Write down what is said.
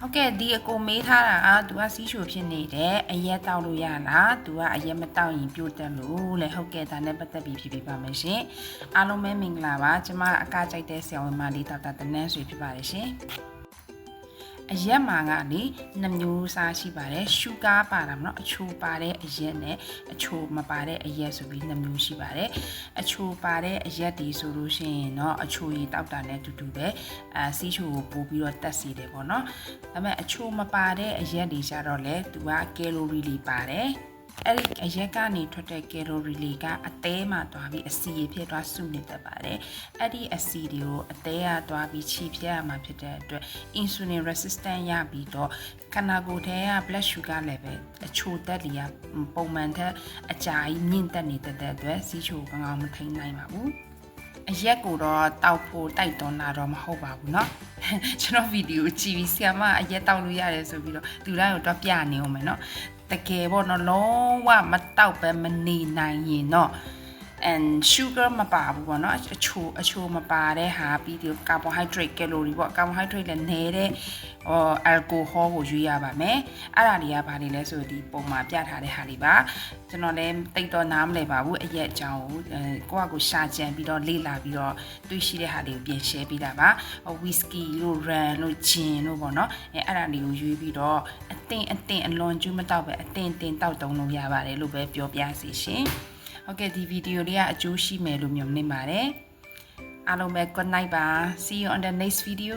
ဟုတ်ကဲ့ဒီအကိုမေးထားတာကသူကစီးချိုဖြစ်နေတယ်အရက်တောက်လို့ရလားသူကအရက်မတောက်ရင်ပြိုတက်လို့လေဟုတ်ကဲ့ဒါနဲ့ပတ်သက်ပြီးဖြစ်ပြပါမယ်ရှင်အားလုံးပဲမင်္ဂလာပါကျမအကကြိုက်တဲ့ဆရာဝန်မလေးဒေါက်တာတနန်းဆွေဖြစ်ပါတယ်ရှင် အရက်မှာကလေနှမျိုးစားရှိပါတယ်ရှူဂါပါတာမနော်အချိုပါတဲ့အရက်နဲ့အချိုမပါတဲ့အရက်ဆိုပြီးနှမျိုးရှိပါတယ်အချိုပါတဲ့အရက်ဒီဆိုလို့ရှိရင်တော့အချိုရီတောက်တာနဲ့တူတူပဲအာစီးချိုကိုပို့ပြီးတော့တက်စီတယ်ပေါ့နော်ဒါပေမဲ့အချိုမပါတဲ့အရက်ဒီကြတော့လေသူကကယ်လိုရီလေးပါတယ် အဲ့ဒီအရက်ကနေထွက်တဲ့ကယ်လိုရီလေးကအသေးမှသွားပြီးအစီရဖြစ်သွားစုနေတတ်ပါတယ်အဲ့ဒီအစီတွေကိုအသေးကသွားပြီးခြေဖြတ်ရမှာဖြစ်တဲ့အတွက် insulin resistant ရပြီးတော့ခန္ဓာကိုယ်ထဲက blood sugar level အချိုတက်လီကပုံမှန်ထက်အကြာကြီးမြင့်တက်နေတဲ့အတွက်စီးချိုကောင်းကောင်းမထိန်နိုင်ပါဘူးအရက်ကိုတော့တောက်ဖို့တိုက်တွန်းတာတော့မဟုတ်ပါဘူးเนาะ ကျွန်တော်ဗီဒီယိုကြည့်ပြီးဆီယမအရက်တောက်လို့ရတယ်ဆိုပြီးတော့လူတိုင်းကိုတော့ပြနေအောင်မယ်เนาะ တကယ်ပေါ့နော်လုံးဝမတောက်ပဲမနေနိုင်ရင်တော့ and sugar မပါဘူးပေါ့နော်အချိုအချိုမပါတဲ့ဟာပြီးဒီ carbohydrate calorie ပေါ့ carbohydrate လည်းနည်းတဲ့ဟို alcohol ကိုရွေးရပါမယ်အဲ့ဒါတွေကဘာတွေလဲဆိုဒီပုံမှာပြထားတဲ့ဟာတွေပါကျွန်တော်လည်းတိတ်တော့နားမလည်ပါဘူးအရက်အကြောင်းကိုအဲကိုယ့်အကိုရှာကြံပြီးတော့လေ့လာပြီးတော့တွေ့ရှိတဲ့ဟာတွေကိုပြင် share ပေးတာပါဝီစကီလို့ rum လို့ဂျင်လို့ပေါ့နော်အဲအဲ့ဒါတွေကိုရွေးပြီးတော့အတင်အတင်အလွန်ကျူးမတောက်ပဲအတင်တင်တောက်တုံးလို့ရပါတယ်လို့ပဲပြောပြစီရှင် ဟုတ်ကဲ့ဒီဗီဒီယိုလေးကအကျိုးရှိမယ်လို့မျှော်လင့်ပါတယ်အားလုံးပဲ good night ပါ see you on the next video